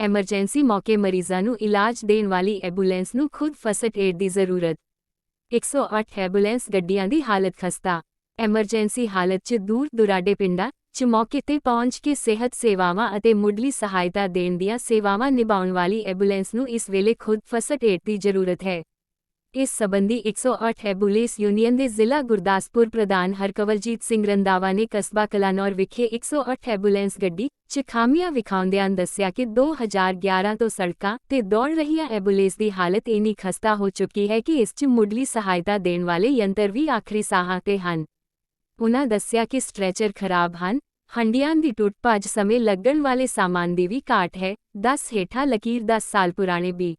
Emergency ਮੌਕੇ ਮਰੀਜ਼ਾਂ ਨੂੰ ਇਲਾਜ ਦੇਣ ਵਾਲੀ ਐਂਬੂਲੈਂਸ ਨੂੰ ਖੁਦ ਫਸਟ ਏਡ ਦੀ ਜ਼ਰੂਰਤ। 108 ਐਂਬੂਲੈਂਸ ਗੱਡੀਆਂ ਦੀ ਹਾਲਤ ਖਸਤਾ। ਐਮਰਜੈਂਸੀ ਹਾਲਤ 'ਚ ਦੂਰ ਦੁਰਾਡੇ ਪਿੰਡਾਂ 'ਚ ਮੌਕੇ ਤੇ ਪਹੁੰਚ ਕੇ ਸਿਹਤ ਸੇਵਾਵਾਂ ਅਤੇ ਮੁੱਢਲੀ ਸਹਾਇਤਾ ਦੇਣ ਦੀਆਂ ਸੇਵਾਵਾਂ ਨਿਭਾਉਣ ਵਾਲੀ ਐਂਬੂਲੈਂਸ ਨੂੰ ਇਸ ਵੇਲੇ ਖੁਦ ਫਸਟ ਏਡ ਦੀ ਜ਼ਰੂਰਤ ਹੈ। ਇਸ ਸਬੰਧੀ 108 ਐਂਬੂਲੈਂਸ ਯੂਨੀਅਨ ਦੇ ਜ਼ਿਲ੍ਹਾ ਗੁਰਦਾਸਪੁਰ ਪ੍ਰਧਾਨ ਹਰਕਵਲਜੀਤ ਸਿੰਘ ਰੰਦਾਵਾ ਨੇ ਕਸਬਾ ਕਲਾਨੌਰ ਵਿਖੇ 108 ਐਬੂਲੈਂਸ ਗੱਡੀ 'ਚ ਖਾਮੀਆਂ ਵਿਖਾਉਂਦਿਆਂ ਦੱਸਿਆ ਕਿ 2011 ਤੋਂ ਸੜਕਾਂ ਤੇ ਦੌੜ ਰਹੀਆਂ ਐਬੂਲੈਂਸ ਦੀ ਹਾਲਤ ਇੰਨੀ ਖਸਤਾ ਹੋ ਚੁੱਕੀ ਹੈ ਕਿ ਇਸ 'ਚ ਮੁੱਢਲੀ ਸਹਾਇਤਾ ਦੇਣ ਵਾਲੇ ਯੰਤਰ ਵੀ ਆਖਰੀ ਸਾਹਾਂ ਤੇ ਹਨ। ਉਨ੍ਹਾਂ ਦੱਸਿਆ ਕਿ ਸਟ੍ਰੈਚਰ ਖਰਾਬ ਹਨ, ਹੰਡੀਆਂ ਦੀ ਟੁੱਟ ਭੱਜ ਸਮੇਂ ਲੱਗਣ ਵਾਲੇ ਸਾਮਾਨ ਦੀ ਵੀ ਘਾਟ ਹੈ 10 ਹੇਠਾਂ ਲਕੀਰ 10 ਸਾਲ ਪੁਰਾਣੇ ਬੀ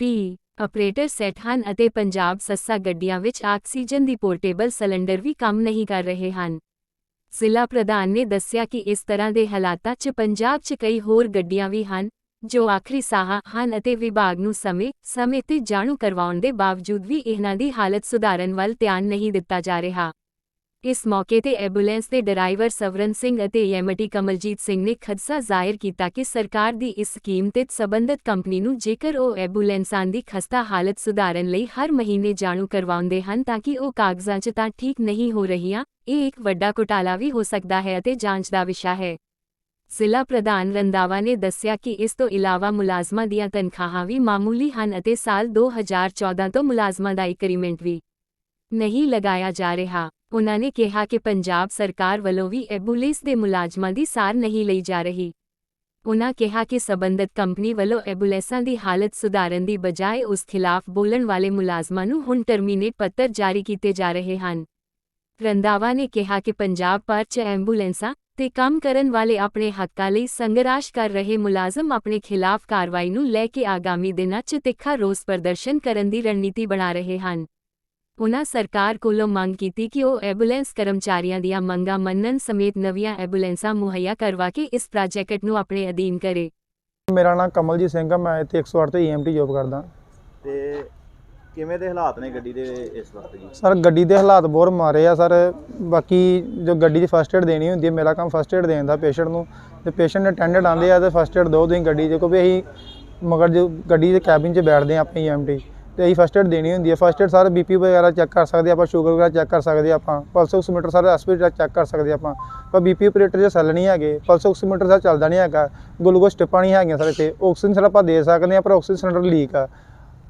ਪੀ ਆਪਰੇਟਰ ਸੈੱਟ ਹਨ ਅਤੇ ਪੰਜਾਬ ਸੱਸਾ ਗੱਡੀਆਂ ਵਿੱਚ ਆਕਸੀਜਨ ਦੀ ਪੋਰਟੇਬਲ ਸਿਲੰਡਰ ਵੀ ਕੰਮ ਨਹੀਂ ਕਰ ਰਹੇ ਹਨ। ਜ਼ਿਲ੍ਹਾ ਪ੍ਰਧਾਨ ਨੇ ਦੱਸਿਆ ਕਿ ਇਸ ਤਰ੍ਹਾਂ ਦੇ ਹਾਲਾਤਾਂ 'ਚ ਪੰਜਾਬ 'ਚ ਕਈ ਹੋਰ ਗੱਡੀਆਂ ਵੀ ਹਨ, ਜੋ ਆਖਰੀ ਸਾਹ ਹਨ ਅਤੇ ਵਿਭਾਗ ਨੂੰ ਸਮੇਂ ਸਮੇਂ ਤੇ ਜਾਣੂ ਕਰਵਾਉਣ ਦੇ ਬਾਵਜੂਦ ਵੀ ਇਹਨਾਂ ਦੀ ਹਾਲਤ ਸੁਧਾਰਨ ਵੱਲ ਧਿਆਨ ਨਹੀਂ ਦਿੱਤਾ ਜਾ ਰਿਹਾ। ਇਸ ਮੌਕੇ ਤੇ ਐਂਬੂਲੈਂਸ ਦੇ ਡਰਾਈਵਰ ਸਵਰਨ ਸਿੰਘ ਅਤੇ ਯਮਟੀ ਕਮਲਜੀਤ ਸਿੰਘ ਨੇ ਖਦਸ਼ਾ ਜ਼ਾਹਿਰ ਕੀਤਾ ਕਿ ਸਰਕਾਰ ਦੀ ਇਸ ਸਕੀਮ ਤੇ ਸਬੰਧਤ ਕੰਪਨੀ ਨੂੰ ਜੇਕਰ ਉਹ ਐਂਬੂਲੈਂਸਾਂ ਦੀ ਖਸਤਾ ਹਾਲਤ ਸੁਧਾਰਨ ਲਈ ਹਰ ਮਹੀਨੇ ਜਾਣੂ ਕਰਵਾਉਂਦੇ ਹਨ ਤਾਂ ਕਿ ਉਹ ਕਾਗਜ਼ਾਂ 'ਚ ਤਾਂ ਠੀਕ ਨਹੀਂ ਹੋ ਰਹੀਆਂ, ਇਹ ਇੱਕ ਵੱਡਾ ਘੁਟਾਲਾ ਵੀ ਹੋ ਸਕਦਾ ਹੈ ਅਤੇ ਜਾਂਚ ਦਾ ਵਿਸ਼ਾ ਹੈ। ਜ਼ਿਲ੍ਹਾ ਪ੍ਰਧਾਨ ਰੰਦਾਵਾ ਨੇ ਦੱਸਿਆ ਕਿ ਇਸ ਤੋਂ ਇਲਾਵਾ ਮੁਲਾਜ਼ਮਾਂ ਦੀਆਂ ਤਨਖਾਹਾਂ ਵੀ ਮਾਮੂਲੀ ਹਨ ਅਤੇ ਸਾਲ 2014 ਤੋਂ ਮੁਲਾਜ਼ਮਾਂ ਦਾ ਇਕਰੀਮੈਂਟ ਵੀ ਨਹੀਂ ਲਗਾਇਆ ਜਾ ਰਿਹਾ। ਉਨ੍ਹਾਂ ਨੇ ਕਿਹਾ ਕਿ ਪੰਜਾਬ ਸਰਕਾਰ ਵੱਲੋਂ ਵੀ ਐਬੂਲੈਂਸ ਦੇ ਮੁਲਾਜ਼ਮਾਂ ਦੀ ਸਾਰ ਨਹੀਂ ਲਈ ਜਾ ਰਹੀ। ਉਨ੍ਹਾਂ ਕਿਹਾ ਕਿ ਸਬੰਧਤ ਕੰਪਨੀ ਵੱਲੋਂ ਐਬੂਲੈਂਸਾਂ ਦੀ ਹਾਲਤ ਸੁਧਾਰਨ ਦੀ ਬਜਾਏ ਉਸ ਖਿਲਾਫ ਬੋਲਣ ਵਾਲੇ ਮੁਲਾਜ਼ਮਾਂ ਨੂੰ ਹੁਣ ਟਰਮੀਨੇਟ ਪੱਤਰ ਜਾਰੀ ਕੀਤੇ ਜਾ ਰਹੇ ਹਨ। ਰੰਦਾਵਾ ਨੇ ਕਿਹਾ ਕਿ ਪੰਜਾਬ ਭਰ 'ਚ ਐਂਬੂਲੈਂਸਾਂ ਤੇ ਕੰਮ ਕਰਨ ਵਾਲੇ ਆਪਣੇ ਹੱਕਾਂ ਲਈ ਸੰਘਰਸ਼ ਕਰ ਰਹੇ ਮੁਲਾਜ਼ਮ ਆਪਣੇ ਖਿਲਾਫ ਕਾਰਵਾਈ ਨੂੰ ਲੈ ਕੇ ਆਗਾਮੀ ਦਿਨਾਂ 'ਚ ਤਿੱਖਾ ਰੋਸ ਪ੍ਰਦਰਸ਼ਨ ਕਰਨ ਦੀ ਰਣਨੀਤੀ ਬਣਾ ਰਹੇ ਹਨ। ਉਨ੍ਹਾਂ ਸਰਕਾਰ ਕੋਲੋਂ ਮੰਗ ਕੀਤੀ ਕਿ ਉਹ ਐਂਬੂਲੈਂਸ ਕਰਮਚਾਰੀਆਂ ਦੀਆਂ ਮੰਗਾਂ ਮੰਨਣ ਸਮੇਤ ਨਵੀਆਂ ਐਂਬੂਲੈਂਸਾਂ ਮੁਹੱਈਆ ਕਰਵਾ ਕੇ ਇਸ ਪ੍ਰਾਜੈਕਟ ਨੂੰ ਆਪਣੇ ਅਧੀਨ ਕਰੇ। ਮੇਰਾ ਨਾਮ ਕਮਲਜੀਤ ਸਿੰਘ ਆ ਮੈਂ ਇੱਥੇ 108 ਤੇ ਈਐਮਟੀ ਜੌਬ ਕਰਦਾ। ਤੇ ਕਿਵੇਂ ਦੇ ਹਾਲਾਤ ਨੇ ਗੱਡੀ ਦੇ ਇਸ ਵਕਤ ਜੀ? ਸਰ ਗੱਡੀ ਦੇ ਹਾਲਾਤ ਬਹੁਤ ਮਾਰੇ ਆ ਸਰ। ਬਾਕੀ ਜੋ ਗੱਡੀ ਦੀ ਫਸਟ ਏਡ ਦੇਣੀ ਹੁੰਦੀ ਹੈ ਮੇਰਾ ਕੰਮ ਫਸਟ ਏਡ ਦੇਣ ਦਾ ਪੇਸ਼ੈਂਟ ਨੂੰ। ਤੇ ਪੇਸ਼ੈਂਟ ਨੇ ਅਟੈਂਡੈਂਟ ਆਂਦੇ ਆ ਤੇ ਫਸਟ ਏਡ ਦੋ ਤੁਸੀਂ ਗੱਡੀ ਦੇ ਕੋ ਵੀ ਅਸੀਂ ਮਗਰ ਜੋ ਗੱਡੀ ਦੇ ਕੈਬਿਨ 'ਚ ਬੈਠਦੇ ਆ ਆਪਣੀ ਈਐਮਟੀ ਤੇ ਅਸੀਂ ਫਸਟ ਏਡ ਦੇਣੀ ਹੁੰਦੀ ਹੈ। ਫਸਟ ਏਡ ਸਰ ਬੀਪੀ ਵਗੈਰਾ ਚੈੱਕ ਕਰ ਸਕਦੇ ਆ, ਆਪਾਂ ਸ਼ੂਗਰ ਵਗੈਰਾ ਚੈੱਕ ਕਰ ਸਕਦੇ ਆ ਆਪਾਂ। Pulse oximeter sir SPD check ਕਰ ਸਕਦੇ ਆ ਆਪਾਂ। ਪਰ ਬੀਪੀ ਆਪਰੇਟਰ ਦੇ ਸੈੱਲ ਨਹੀਂ ਹੈਗੇ ਪਲਸ ਆਕਸੀਮੀਟਰ ਸਰ ਚੱਲਦਾ ਨਹੀਂ ਹੈਗਾ ਗਲੂਕੋਜ਼ ਟਿੱਪਾਂ ਨਹੀਂ ਹੈਗੀਆਂ ਸਰ ਇੱਥੇ ਆਕਸੀਜਨ ਸਰ ਆਪਾਂ ਦੇ ਸਕਦੇ ਆ, ਪਰ ਆਕਸੀਜਨ ਸਿਲੰਡਰ ਲੀਕ ਆ।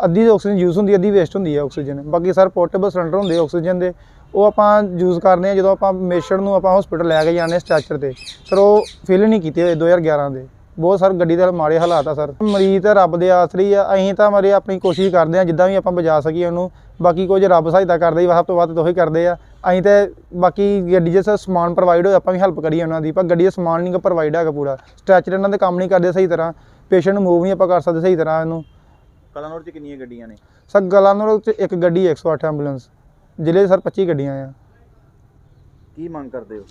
ਅੱਧੀ ਆਕਸੀਜਨ ਯੂਜ਼ ਹੁੰਦੀ, ਅੱਧੀ ਵੇਸਟ ਹੁੰਦੀ ਹੈ ਆਕਸੀਜਨ ਬਾਕੀ ਸਰ ਪੋਰਟੇਬਲ ਸਿਲੰਡਰ ਹੁੰਦੇ ਆਕਸੀਜਨ ਦੇ। ਉਹ ਆਪਾਂ ਯੂਜ਼ ਕਰਨੇ ਆ ਜਦੋਂ ਆਪਾਂ ਪੇਸ਼ੈਂਟ ਨੂੰ ਆਪਾਂ ਹਸਪੀਟਲ ਲੈ ਕੇ ਜਾਂਦੇ ਸਟ੍ਰੈਚਰ ਤੇ। ਸਰ ਉਹ ਫਿਲ ਨਹੀਂ ਕੀਤੇ ਹੋਏ 2011 ਦੇ। ਬਹੁਤ ਸਰ ਗੱਡੀ ਦੇ ਮਾੜੇ ਹਾਲਾਤ ਆ ਸਰ। ਮਰੀਜ਼ ਤਾਂ ਰੱਬ ਦੇ ਆਸਰੀ ਆ। ਅਸੀਂ ਤਾਂ ਮਰੇ ਆਪਣੀ ਕੋਸ਼ਿਸ਼ ਕਰਦੇ ਆ ਜਿੱਦਾਂ ਵੀ ਆਪਾਂ ਬਚਾ ਸਕੀਏ ਉਹਨੂੰ। ਬਾਕੀ ਕੁਝ ਰੱਬ ਸਹਾਇਤਾ ਕਰਦਾ ਹੀ ਸਭ ਤੋਂ ਵੱਧ ਉਹੀ ਕਰਦੇ ਆ। ਅਸੀਂ ਤਾਂ ਬਾਕੀ ਗੱਡੀ ਸਰ ਸਮਾਨ ਪ੍ਰੋਵਾਈਡ ਹੋਇਆ ਆਪਾਂ ਵੀ ਹੈਲਪ ਕਰੀਏ ਉਹਨਾਂ ਦੀ। ਪਰ ਗੱਡੀ ਦਾ ਸਮਾਨ ਨਹੀਂ ਪ੍ਰੋਵਾਈਡ ਹੈਗਾ ਪੂਰਾ। ਸਟ੍ਰੈਚਰ ਇਹਨਾਂ ਦੇ ਕੰਮ ਨਹੀਂ ਕਰਦੇ ਸਹੀ ਤਰ੍ਹਾਂ। ਪੇਸ਼ੈਂਟ ਨੂੰ ਮੂਵ ਨਹੀਂ ਆਪਾਂ ਕਰ ਸਕਦੇ ਸਹੀ ਤਰ੍ਹਾਂ ਇਹਨੂੰ। ਕਲਾਨੌਰ 'ਚ ਕਿੰਨੀਆਂ ਗੱਡੀਆਂ ਨੇ? ਸਰ ਗਲਾਨੌਰ ਚ ਇੱਕ ਗੱਡੀ ਹੈ 108 ਐਂਬੂਲੈਂਸ ਜ਼ਿਲ੍ਹੇ ਸਰ 25 ਗੱਡੀਆਂ ਆ। ਕੀ ਮੰਗ ਕਰਦੇ ਹੋ?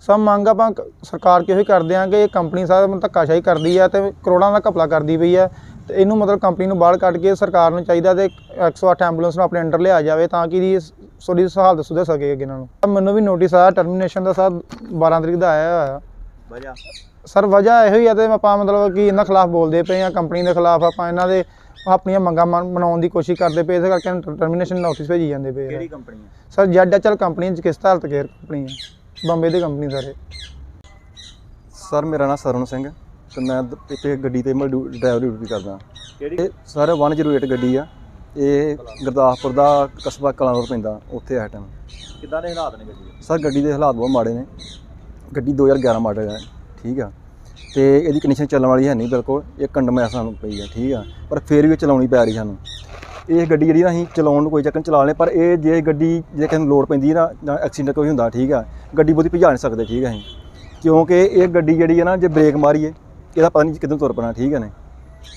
ਸਭ ਮੰਗ ਆਪਾਂ ਕ- ਸਰਕਾਰ ਕਿਹੋ ਹੀ ਕਰਦੇ ਆ ਕਿ ਇਹ ਕੰਪਨੀ ਸਾਰਾ ਮਤਲਬ ਧੱਕਾਸ਼ਾਹੀ ਕਰਦੀ ਆ ਤੇ ਕਰੋੜਾਂ ਦਾ ਘਪਲਾ ਕਰਦੀ ਪਈ ਆ ਤੇ ਇਹਨੂੰ ਮਤਲਬ ਕੰਪਨੀ ਨੂੰ ਬਾਹਰ ਕੱਢ ਕੇ ਸਰਕਾਰ ਨੂੰ ਚਾਹੀਦਾ ਤੇ 108 ਐਂਬੂਲੈਂਸ ਨੂੰ ਆਪਣੇ ਅੰਡਰ ਲਿਆ ਜਾਵੇ ਤਾਂ ਕਿ ਇਹਦੀ ਸੋਰੀ ਹਾਲਤ ਸੁਧਰ ਸਕੇ ਅੱਗੇ ਇਹਨਾਂ ਨੂੰ। ਮੈਨੂੰ ਵੀ ਨੋਟਿਸ ਆਇਆ ਟਰਮੀਨੇਸ਼ਨ ਦਾ ਸਰ 12 ਤਰੀਕ ਦਾ ਆਇਆ ਹੋਇਆ। ਵਜ੍ਹਾ? ਸਰ ਵਜ੍ਹਾ ਇਹੋ ਹੀ ਆ ਤੇ ਆਪਾਂ ਮਤਲਬ ਕਿ ਇਹਨਾਂ ਖਿਲਾਫ ਬੋਲਦੇ ਪਏ ਆ ਕੰਪਨੀ ਦੇ ਖਿਲਾਫ ਆਪਾਂ ਇਹਨਾਂ ਦੇ ਆਪਣੀਆਂ ਮੰਗਾਂ ਮਨ- ਬਣਾਉਣ ਦੀ ਕੋਸ਼ਿਸ਼ ਕਰਦੇ ਪਏ ਇਸ ਕਰਕੇ ਟਰਮੀਨੇਸ਼ਨ ਨੋਟਿਸ ਭੇਜੀ ਜਾਂਦੇ ਪਏ ਕਿਹੜੀ ਕੰਪਨੀ ਹੈ ਸਰ ਜੈਡ ਐਚਐਲ ਕੰਪਨੀ ਚ ਕਿਸ ਹਾਲਤ ਕੇਅਰ ਕੰਪਨੀ ਹੈ ਬੰਬੇ ਦੀ ਕੰਪਨੀ ਸਰ ਇਹ। ਸਰ ਮੇਰਾ ਨਾਮ ਸਰਵਨ ਸਿੰਘ ਤੇ ਮੈਂ ਇੱਥੇ ਗੱਡੀ ਤੇ ਮੈਂ ਡਿਊ- ਡਰਾਈਵਰ ਡਿਊਟੀ ਕਰਦਾ। ਕਿਹੜੀ? ਸਰ 108 ਗੱਡੀ ਆ। ਇਹ ਗੁਰਦਾਸਪੁਰ ਦਾ ਕਸਬਾ ਕਲਾਨੌਰ ਪੈਂਦਾ ਉੱਥੇ ਆ ਟਾਈਮ ਕਿੱਦਾਂ ਦੇ ਹਾਲਾਤ ਨੇ ਗੱਡੀ ਦੇ? ਸਰ ਗੱਡੀ ਦੇ ਹਾਲਾਤ ਬਹੁਤ ਮਾੜੇ ਨੇ। ਗੱਡੀ 2011 ਮਾਡਲ ਹੈ। ਠੀਕ ਆ। ਤੇ ਇਹਦੀ ਕੰਡੀਸ਼ਨ ਚੱਲਣ ਵਾਲੀ ਹੈ ਨਹੀਂ ਬਿਲਕੁਲ ਇਹ ਕੰਡਮ ਐ ਸਾਨੂੰ ਪਈ ਆ ਠੀਕ ਆ। ਪਰ ਫੇਰ ਵੀ ਇਹ ਚਲਾਉਣੀ ਪੈ ਰਹੀ ਸਾਨੂੰ। ਇਹ ਗੱਡੀ ਜਿਹੜੀ ਨਾ ਅਸੀਂ ਚਲਾਉਣ ਨੂੰ ਕੋਈ ਚੱਕਰ ਨੀ, ਚਲਾ ਲੈ ਪਰ ਇਹ ਜੇ ਗੱਡੀ ਜੇ ਕਿਸੇ ਨੂੰ ਲੋਡ ਪੈਂਦੀ ਨਾ ਜਾਂ ਐਕਸੀਡੈਂਟ ਕੋਈ ਹੁੰਦਾ ਠੀਕ ਆ ਗੱਡੀ ਬਹੁਤੀ ਭਜਾ ਨਹੀਂ ਸਕਦੇ ਠੀਕ ਆ ਅਸੀਂ। ਕਿਉਂਕਿ ਇਹ ਗੱਡੀ ਜਿਹੜੀ ਹੈ ਨਾ ਜੇ ਬ੍ਰੇਕ ਮਾਰੀਏ ਇਹਦਾ ਪਤਾ ਨਹੀਂ ਕਿੱਧਰ ਤੁਰ ਪੈਣਾ ਠੀਕ ਹੈ ਨੇ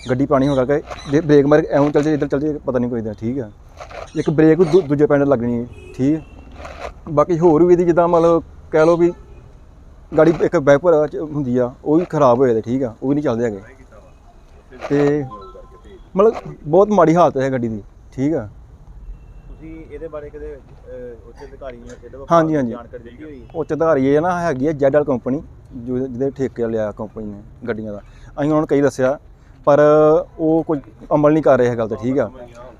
ਗੱਡੀ ਪਾਣੀ ਹੋ ਕਿ ਜੇ ਬ੍ਰੇਕ ਮਾਰ ਐਵੇਂ ਚੱਲ ਜੇ ਇੱਧਰ ਚੱਲ ਜੇ ਪਤਾ ਨਹੀਂ ਕੋਈ ਦਾ ਠੀਕ ਆ। ਇੱਕ ਬ੍ਰੇਕ ਦੂ- ਦੂਜੇ ਪੈਂਡ ਲੱਗਣੀ ਹੈ ਠੀਕ ਬਾਕੀ ਹੋਰ ਵੀ ਇਹਦੀ ਜਿੱਦਾਂ ਮਤਲਬ ਕਹਿ ਲਓ ਵੀ ਗਾੜੀ ਇੱਕ ਬੈਪਰ ਹੁੰਦੀ ਆ ਉਹ ਵੀ ਖਰਾਬ ਹੋਏ ਦੇ ਠੀਕ ਆ ਉਹ ਵੀ ਨਹੀਂ ਚੱਲਦੇ ਹੈਗੇ। ਤੇ ਮਤਲਬ ਬਹੁਤ ਮਾੜੀ ਹਾਲਤ ਹੈ ਗੱਡੀ ਦੀ ਠੀਕ ਆ। ਤੁਸੀਂ ਇਹਦੇ ਬਾਰੇ ਕਦੇ ਉੱਚ ਅਧਿਕਾਰੀ ਨੂੰ ਕਿਹਦੇ ਹਾਂਜੀ, ਹਾਂਜੀ। ਜਾਣਕਾਰੀ ਦਿੱਤੀ ਹੋਈ? ਹੈ? ਉੱਚ ਅਧਿਕਾਰੀ ਇਹ ਨਾ ਹੈਗੀ ਹੈ ਜੈਡਲ ਕੰਪਨੀ ਜੋ ਜਿਹਦੇ ਠੇਕੇ ਲਿਆ ਕੰਪਨੀ ਨੇ ਗੱਡੀਆਂ ਦਾ। ਅਸੀਂ ਉਹਨਾਂ ਨੂੰ ਕਈ ਦੱਸਿਆ ਪਰ ਉਹ ਕੋਈ ਅਮਲ ਨਹੀਂ ਕਰ ਰਹੇ ਇਹ ਗੱਲ ਤੇ ਠੀਕ ਆ।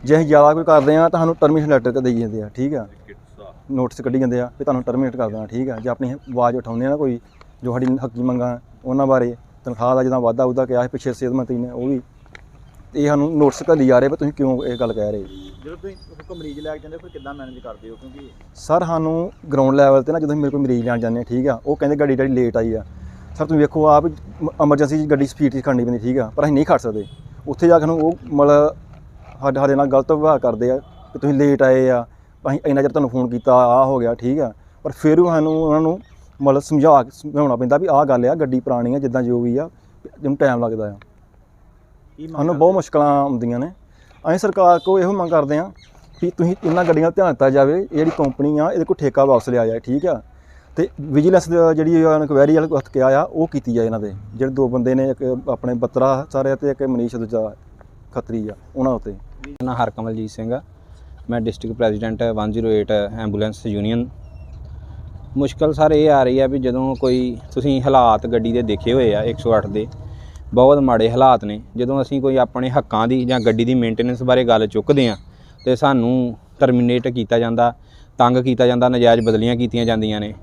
ਜੇ ਅਸੀਂ ਜ਼ਿਆਦਾ ਕੋਈ ਕਰਦੇ ਆ ਤਾਂ ਸਾਨੂੰ ਟਰਮੀਨੇਸ਼ਨ ਲੈਟਰ ਦੇਈ ਜਾਂਦੇ ਆ ਠੀਕ ਆ। ਨੋਟਿਸ ਕੱਢੀ ਜਾਂਦੇ ਆ ਵੀ ਤੁਹਾਨੂੰ ਟਰਮੀਨੇਟ ਕਰ ਦੇਣਾ ਠੀਕ ਆ। ਜੇ ਆਪਣੀ ਆਵਾਜ਼ ਉਠਾਉਂਦੇ ਆ ਨਾ ਕੋਈ ਜੋ ਸਾਡੀ ਹੱਕੀ ਮੰਗਾਂ ਉਹਨਾਂ ਬਾਰੇ ਤਨਖਾਹ ਦਾ ਜਦੋਂ ਵਾਧਾ ਉਹਦਾ ਕਿਹਾ ਪਿੱਛੇ ਸਿਹਤ ਮੰਤਰੀ ਨੇ ਉਹ ਵੀ। ਇਹ ਸਾਨੂੰ ਨੋਟਿਸ ਘੱਲੀ ਜਾ ਰਹੇ ਵੀ ਤੁਸੀਂ ਕਿਉਂ ਇਹ ਗੱਲ ਕਹਿ ਰਹੇ ਜਦੋਂ ਤੁਸੀਂ ਹੁਕਮ ਮਰੀਜ਼ ਲੈ ਕੇ ਜਾਂਦੇ ਹੋ ਫਿਰ ਕਿੱਦਾਂ ਮੈਨੇਜ ਕਰਦੇ ਹੋ? ਕਿਉਂਕਿ ਸਰ ਸਾਨੂੰ ਗਰਾਊਂਡ ਲੈਵਲ ਤੇ ਨਾ ਜਦੋਂ ਮੇਰੇ ਕੋਲ ਮਰੀਜ਼ ਲੈਣ ਜਾਂਦੇ ਆ ਠੀਕ ਆ ਉਹ ਕਹਿੰਦੇ ਗੱਡੀ ਜਿਹੜੀ ਲੇਟ ਆਈ ਆ। ਸਰ ਤੁਸੀਂ ਵੇਖੋ ਆਪ ਐਮਰਜੈਂਸੀ 'ਚ ਗੱਡੀ ਸਪੀਡ 'ਚ ਖੜਨੀ ਪੈਂਦੀ ਠੀਕ ਆ ਪਰ ਅਸੀਂ ਨਹੀਂ ਖੜ ਸਕਦੇ। ਉੱਥੇ ਜਾ ਕੇ ਨੂੰ ਉਹ ਮਤਲਬ ਸਾਡੇ ਸਾਡੇ ਨਾਲ ਗਲਤ ਵਿਵਹਾਰ ਕਰਦੇ ਆ ਕਿ ਤੁਸੀਂ ਲੇਟ ਆਏ ਆ। ਅਸੀਂ ਇੰਨਾ ਚਿਰ ਤੁਹਾਨੂੰ ਫੋਨ ਕੀਤਾ ਆ ਹੋ ਗਿਆ ਠੀਕ ਆ। ਪਰ ਫਿਰ ਵੀ ਸਾਨੂੰ ਉਹਨਾਂ ਨੂੰ ਮਤਲਬ ਸਮਝਾ ਸਮਝਾਉਣਾ ਪੈਂਦਾ ਵੀ ਆਹ ਗੱਲ ਆ ਗੱਡੀ ਪੁਰਾਣੀ ਆ ਜਿੱਦਾਂ ਜੋ ਵੀ ਆ ਜਿਹਨੂੰ ਟਾਈਮ ਲੱਗਦਾ ਆ। ਕੀ ਸਾਨੂੰ ਬਹੁਤ ਮੁਸ਼ਕਲਾਂ ਆਉਂਦੀਆਂ ਨੇ। ਅਸੀਂ ਸਰਕਾਰ ਕੋਲ ਇਹੋ ਮੰਗ ਕਰਦੇ ਹਾਂ ਵੀ ਤੁਸੀਂ ਇਹਨਾਂ ਗੱਡੀਆਂ ਧਿਆਨ ਦਿੱਤਾ ਜਾਵੇ ਇਹ ਜਿਹੜੀ ਕੰਪਨੀ ਆ ਇਹਦੇ ਕੋਲ ਠੇਕਾ ਵਾਪਸ ਲਿਆ ਜਾਏ ਠੀਕ ਆ। ਤੇ ਵਿਜੀਲੈਂਸ ਜਿਹੜੀ ਇਨਕੁਆਇਰੀ ਵਾਲੇ ਹੱਥ ਕਿਹਾ ਆ ਉਹ ਕੀਤੀ ਜਾਏ ਇਹਨਾਂ ਦੇ। ਜਿਹੜੇ ਦੋ ਬੰਦੇ ਨੇ ਇੱਕ ਆਪਣੇ ਬੱਤਰਾ ਸਾਰੇ ਤੇ ਇੱਕ ਮਨੀਸ਼ ਦੂਜਾ ਖੱਤਰੀ ਆ ਉਹਨਾਂ ਉੱਤੇ। ਨਾਂ ਹਰਕਮਲਜੀਤ ਸਿੰਘ ਆ। ਮੈਂ ਡਿਸਟ੍ਰਿਕਟ ਪ੍ਰੈਜ਼ੀਡੈਂਟ 108 ਐਂਬੂਲੈਂਸ ਯੂਨੀਅਨ। ਮੁਸ਼ਕਲ ਸਰ ਇਹ ਆ ਰਹੀ ਆ ਵੀ ਜਦੋਂ ਕੋਈ ਤੁਸੀਂ ਹਾਲਾਤ ਗੱਡੀ ਦੇ ਦੇਖੇ ਹੋਏ ਆ 108 ਦੇ, ਬਹੁਤ ਮਾੜੇ ਹਾਲਾਤ ਨੇ। ਜਦੋਂ ਅਸੀਂ ਕੋਈ ਆਪਣੇ ਹੱਕਾਂ ਦੀ ਜਾਂ ਗੱਡੀ ਦੀ ਮੇਨਟੇਨੈਂਸ ਬਾਰੇ ਗੱਲ ਚੁੱਕਦੇ ਆ, ਤੇ ਸਾਨੂੰ ਟਰਮੀਨੇਟ ਕੀਤਾ ਜਾਂਦਾ, ਤੰਗ ਕੀਤਾ ਜਾਂਦਾ, ਨਜਾਇਜ਼ ਬਦਲੀਆਂ ਕੀਤੀਆਂ ਜਾਂਦੀਆਂ ਨੇ।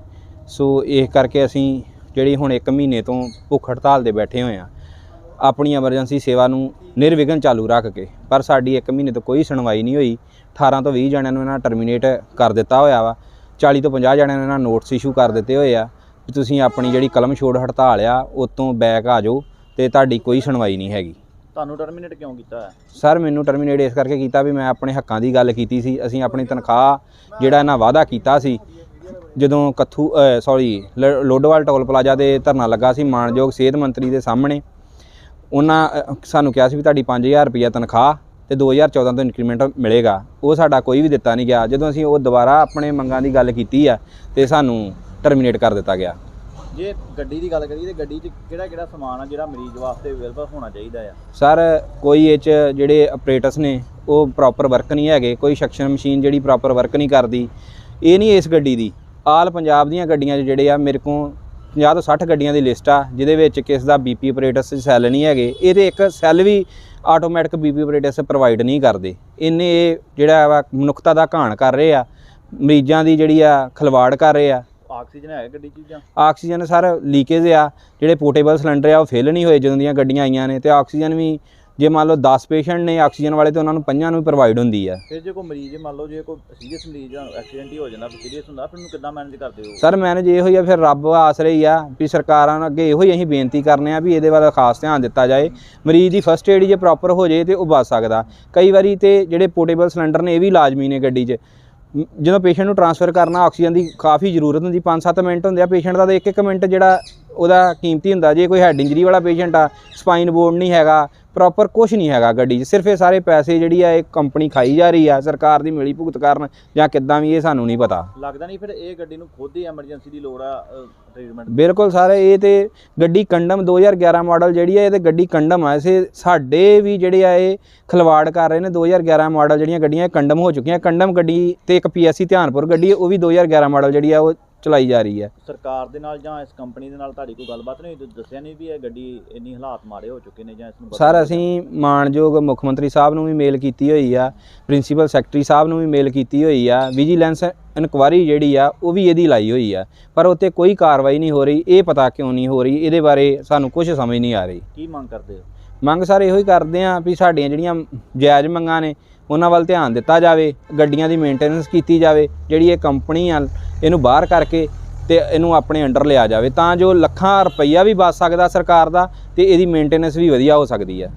ਸੋ ਇਸ ਕਰਕੇ ਅਸੀਂ ਜਿਹੜੀ ਹੁਣ 1 ਮਹੀਨੇ ਤੋਂ ਭੁੱਖ ਹੜਤਾਲ ਦੇ ਬੈਠੇ ਹੋਏ ਆ, ਆਪਣੀ ਐਮਰਜੈਂਸੀ ਸੇਵਾ ਨੂੰ ਨਿਰਵਿਘਨ ਚਾਲੂ ਰੱਖ ਕੇ, ਪਰ ਸਾਡੀ 1 ਮਹੀਨੇ ਤੋਂ ਕੋਈ ਸੁਣਵਾਈ ਨਹੀਂ ਹੋਈ। 18 ਤੋਂ 20 ਜਣਿਆਂ ਨੂੰ ਇਹਨਾਂ ਟਰਮੀਨੇਟ ਕਰ ਦਿੱਤਾ ਹੋਇਆ ਵਾ। 40 ਤੋਂ 50 ਜਣਿਆਂ ਨੂੰ ਇਹਨਾਂ ਨੋਟਿਸ ਇਸ਼ੂ ਕਰ ਦਿੱਤੇ ਹੋਏ ਆ ਵੀ ਤੁਸੀਂ ਆਪਣੀ ਜਿਹੜੀ ਕਲਮ ਛੋੜ ਹੜਤਾਲ ਆ ਉਤੋਂ ਬੈਕ ਆ ਜਾਓ ਤੇ ਤੁਹਾਡੀ ਕੋਈ ਸੁਣਵਾਈ ਨਹੀਂ ਹੈਗੀ। ਤੁਹਾਨੂੰ ਟਰਮੀਨੇਟ ਕਿਉਂ ਕੀਤਾ ਹੈ ਸਰ ਮੈਨੂੰ ਟਰਮੀਨੇਟ ਇਸ ਕਰਕੇ ਕੀਤਾ ਵੀ ਮੈਂ ਆਪਣੇ ਹੱਕਾਂ ਦੀ ਗੱਲ ਕੀਤੀ ਸੀ। ਅਸੀਂ ਆਪਣੀ ਤਨਖਾਹ ਜਿਹੜਾ ਇਹਨਾਂ ਵਾਅਦਾ ਕੀਤਾ ਸੀ ਜਦੋਂ ਕੱਥੂ ਸੌਰੀ ਲੋਡੋਵਾਲ ਟੋਲ ਪਲਾਜ਼ਾ ਦੇ ਧਰਨਾ ਲੱਗਾ ਸੀ ਮਾਨਯੋਗ ਸਿਹਤ ਮੰਤਰੀ ਦੇ ਸਾਹਮਣੇ ਉਹਨਾਂ ਸਾਨੂੰ ਕਿਹਾ ਸੀ ਵੀ ਤੁਹਾਡੀ 5000 ਰੁਪਈਆ ਤਨਖਾਹ ਤੇ 2014 ਤੋਂ ਇਨਕਰੀਮੈਂਟ ਮਿਲੇਗਾ। ਉਹ ਸਾਡਾ ਕੋਈ ਵੀ ਦਿੱਤਾ ਨਹੀਂ ਗਿਆ। ਜਦੋਂ ਅਸੀਂ ਉਹ ਦੁਬਾਰਾ ਆਪਣੇ ਮੰਗਾਂ ਦੀ ਗੱਲ ਕੀਤੀ ਆ ਤੇ ਸਾਨੂੰ ਟਰਮੀਨੇਟ ਕਰ ਦਿੱਤਾ ਗਿਆ। ਜੇ ਗੱਡੀ ਦੀ ਗੱਲ ਕਰੀਏ ਤੇ ਗੱਡੀ 'ਚ ਕਿਹੜਾ ਕਿਹੜਾ ਸਮਾਨ ਆ ਜਿਹੜਾ ਮਰੀਜ਼ ਵਾਸਤੇ ਅਵੇਲੇਬਲ ਹੋਣਾ ਚਾਹੀਦਾ ਆ? ਸਰ ਕੋਈ ਇਹ 'ਚ ਜਿਹੜੇ ਆਪਰੇਟਰਸ ਨੇ ਉਹ ਪ੍ਰੋਪਰ ਵਰਕ ਨਹੀਂ ਹੈਗੇ। ਕੋਈ ਸੈਕਸ਼ਨ ਮਸ਼ੀਨ ਜਿਹੜੀ ਪ੍ਰੋਪਰ ਵਰਕ ਨਹੀਂ ਕਰਦੀ। ਇਹ ਨਹੀਂ ਇਸ ਗੱਡੀ ਦੀ। ਆਲ ਪੰਜਾਬ ਦੀਆਂ ਗੱਡੀਆਂ 'ਚ ਜਿਹੜੇ ਆ ਮੇਰੇ ਕੋਲ 50 ਤੋਂ 60 ਗੱਡੀਆਂ ਦੀ ਲਿਸਟ ਆ ਜਿਹਦੇ ਵਿੱਚ ਕਿਸ ਦਾ ਬੀਪੀ ਆਪਰੇਟਰਸ ਸੈੱਲ ਨਹੀਂ ਹੈਗੇ। ਇਹਦੇ ਇੱਕ ਸੈੱਲ ਵੀ ਆਟੋਮੈਟਿਕ ਬੀਪੀ ਆਪਰੇਟਰਸ ਪ੍ਰੋਵਾਈਡ ਨਹੀਂ ਕਰਦੇ। ਇਹਨੇ ਇਹ ਜਿਹੜਾ ਵਾ ਮਨੁੱਖਤਾ ਦਾ ਘਾਣ ਕਰ ਰਹੇ ਆ ਮਰੀਜ਼ਾਂ ਦੀ ਜਿਹੜੀ ਆ ਖਲਵਾੜ ਕਰ ਰਹੇ ਆ। ਆਕਸੀਜਨ ਹੈ ਗੱਡੀ 'ਚ ਜਾਂ? ਆਕਸੀਜਨ ਸਰ ਲੀਕੇਜ ਆ ਜਿਹੜੇ ਪੋਰਟੇਬਲ ਸਿਲੰਡਰ ਆ ਉਹ ਫਿਲ ਨਹੀਂ ਹੋਏ ਜਦੋਂ ਦੀਆਂ ਗੱਡੀਆਂ ਆਈਆਂ ਨੇ ਤੇ ਆਕਸੀਜਨ ਵੀ ਜੇ ਮੰਨ ਲਓ 10 ਪੇਸ਼ੈਂਟ ਨੇ ਆਕਸੀਜਨ ਵਾਲੇ ਤੇ ਉਹਨਾਂ ਨੂੰ ਪੰਜਾਂ ਨੂੰ ਪ੍ਰੋਵਾਈਡ ਹੁੰਦੀ ਆ। ਫਿਰ ਜੇ ਕੋਈ ਮਰੀਜ਼ ਮੰਨ ਲਓ ਜੇ ਕੋਈ ਸੀਰੀਅਸ ਮਰੀਜ਼ ਐਕਸੀਡੈਂਟ ਹੀ ਹੋ ਜਾਂਦਾ ਸੀਰੀਅਸ ਹੁੰਦਾ ਫਿਰ ਉਹਨੂੰ ਕਿੱਦਾਂ ਮੈਨੇਜ ਕਰਦੇ ਹੋ? ਸਰ ਮੈਨੇਜ ਇਹੋ ਹੀ ਆ ਫਿਰ ਰੱਬ ਆਸਰੇ ਹੀ ਆ ਵੀ ਸਰਕਾਰਾਂ ਨੂੰ ਅੱਗੇ ਇਹੋ ਹੀ ਅਸੀਂ ਬੇਨਤੀ ਕਰਨੇ ਆ ਵੀ ਇਹਦੇ ਵੱਲ ਖਾਸ ਧਿਆਨ ਦਿੱਤਾ ਜਾਏ। ਮਰੀਜ਼ ਦੀ ਫਸਟ ਏਡ ਜੇ ਪ੍ਰੋਪਰ ਹੋ ਜਾਏ ਤੇ ਉਹ ਬਚ ਸਕਦਾ। ਕਈ ਵਾਰੀ ਤੇ ਜਿਹੜੇ ਪੋਰਟੇਬਲ ਸਿਲੰਡਰ ਨੇ ਇਹ ਵੀ ਲਾਜ਼ਮੀ ਨੇ ਗੱਡੀ 'ਚ। ਜਦੋਂ ਪੇਸ਼ੈਂਟ ਨੂੰ ਟ੍ਰਾਂਸਫਰ ਕਰਨਾ ਆਕਸੀਜਨ ਦੀ ਕਾਫੀ ਜ਼ਰੂਰਤ ਹੁੰਦੀ 5-7 ਮਿੰਟ ਹੁੰਦੇ ਆ ਪੇਸ਼ੈਂਟ ਦਾ ਤਾਂ ਇੱਕ ਇੱਕ ਮਿੰਟ ਜਿਹੜਾ ਉਹਦਾ ਕੀਮਤੀ ਹੁੰਦਾ। ਜੇ ਕੋਈ ਹੈਡ ਇੰਜਰੀ ਵਾਲਾ ਪੇਸ਼ੈਂਟ ਆ ਸਪਾਈਨ ਬੋਰਡ ਨਹੀਂ ਹੈਗਾ ਪ੍ਰੋਪਰ ਕੁਝ ਨਹੀਂ ਹੈਗਾ ਗੱਡੀ 'ਚ। ਸਿਰਫ ਇਹ ਸਾਰੇ ਪੈਸੇ ਜਿਹੜੀ ਆ ਇਹ ਕੰਪਨੀ ਖਾਈ ਜਾ ਰਹੀ ਆ ਸਰਕਾਰ ਦੀ ਮਿਲੀ ਭੁਗਤ ਕਾਰਨ ਜਾਂ ਕਿੱਦਾਂ ਵੀ ਇਹ ਸਾਨੂੰ ਨਹੀਂ ਪਤਾ। ਲੱਗਦਾ ਨਹੀਂ ਫਿਰ ਇਹ ਗੱਡੀ ਨੂੰ ਖੁਦ ਹੀ ਐਮਰਜੈਂਸੀ ਦੀ ਲੋੜ ਆ ਟ੍ਰੀਟਮੈਂਟ ਬਿਲਕੁਲ ਸਾਰੇ ਇਹ ਤੇ ਗੱਡੀ ਕੰਡਮ 2011 ਮਾਡਲ ਜਿਹੜੀ ਹੈ ਇਹ ਤੇ ਗੱਡੀ ਕੰਡਮ ਆ। ਇਸੇ ਸਾਡੇ ਵੀ ਜਿਹੜੇ ਆ ਇਹ ਖਲਵਾੜ ਕਰ ਰਹੇ ਨੇ। 2011 ਮਾਡਲ ਜਿਹੜੀਆਂ ਗੱਡੀਆਂ ਕੰਡਮ ਹੋ ਚੁੱਕੀਆਂ। ਕੰਡਮ ਗੱਡੀ ਤੇ ਇੱਕ ਪੀਐਸਸੀ ਧਿਆਨਪੁਰ ਗੱਡੀ ਉਹ ਵੀ 2011 ਮਾਡਲ ਜਿਹੜੀ ਆ ਉਹ ਚਲਾਈ ਜਾ ਰਹੀ ਹੈ। ਸਰਕਾਰ ਦੇ ਨਾਲ ਜਾਂ ਇਸ ਕੰਪਨੀ ਦੇ ਨਾਲ ਤੁਹਾਡੀ ਕੋਈ ਗੱਲਬਾਤ ਨਹੀਂ ਹੋਈ? ਤੁਸੀਂ ਦੱਸਿਆ ਨਹੀਂ ਵੀ ਇਹ ਗੱਡੀ ਇੰਨੀ ਹਾਲਾਤ ਮਾੜੇ ਹੋ ਚੁੱਕੇ ਨੇ ਜਾਂ ਇਸ ਨੂੰ ਸਰ ਅਸੀਂ ਮਾਨਯੋਗ ਮੁੱਖ ਮੰਤਰੀ ਸਾਹਿਬ ਨੂੰ ਵੀ ਮੇਲ ਕੀਤੀ ਹੋਈ ਆ ਪ੍ਰਿੰਸੀਪਲ ਸੈਕਟਰੀ ਸਾਹਿਬ ਨੂੰ ਵੀ ਮੇਲ ਕੀਤੀ ਹੋਈ ਆ ਵਿਜੀਲੈਂਸ ਇਨਕੁਆਰੀ ਜਿਹੜੀ ਆ ਉਹ ਵੀ ਇਹਦੀ ਲਾਈ ਹੋਈ ਆ। ਪਰ ਉੱਤੇ ਕੋਈ ਕਾਰਵਾਈ ਨਹੀਂ ਹੋ ਰਹੀ ਇਹ ਪਤਾ ਕਿਉਂ ਨਹੀਂ ਹੋ ਰਹੀ ਇਹਦੇ ਬਾਰੇ ਸਾਨੂੰ ਕੁਝ ਸਮਝ ਨਹੀਂ ਆ ਰਹੀ। ਕੀ ਮੰਗ ਕਰਦੇ ਹੋ? ਮੰਗ ਸਰ ਇਹੋ ਹੀ ਕਰਦੇ ਆ ਵੀ ਸਾਡੀਆਂ ਜਿਹੜੀਆਂ ਜਾਇਜ਼ ਮੰਗਾਂ ਨੇ ਉਹਨਾਂ ਵੱਲ ਧਿਆਨ ਦਿੱਤਾ ਜਾਵੇ, ਗੱਡੀਆਂ ਦੀ ਮੇਨਟੇਨੈਂਸ ਕੀਤੀ ਜਾਵੇ, ਜਿਹੜੀ ਇਹ ਕੰਪਨੀ ਆ, ਇਹਨੂੰ ਬਾਹਰ ਕਰਕੇ ਤੇ ਇਹਨੂੰ ਆਪਣੇ ਅੰਡਰ ਲਿਆ ਜਾਵੇ, ਤਾਂ ਜੋ ਲੱਖਾਂ ਰੁਪਈਆ ਵੀ ਬਚ ਸਕਦਾ ਸਰਕਾਰ ਦਾ ਤੇ ਇਹਦੀ ਮੇਨਟੇਨੈਂਸ ਵੀ ਵਧੀਆ ਹੋ ਸਕਦੀ ਹੈ।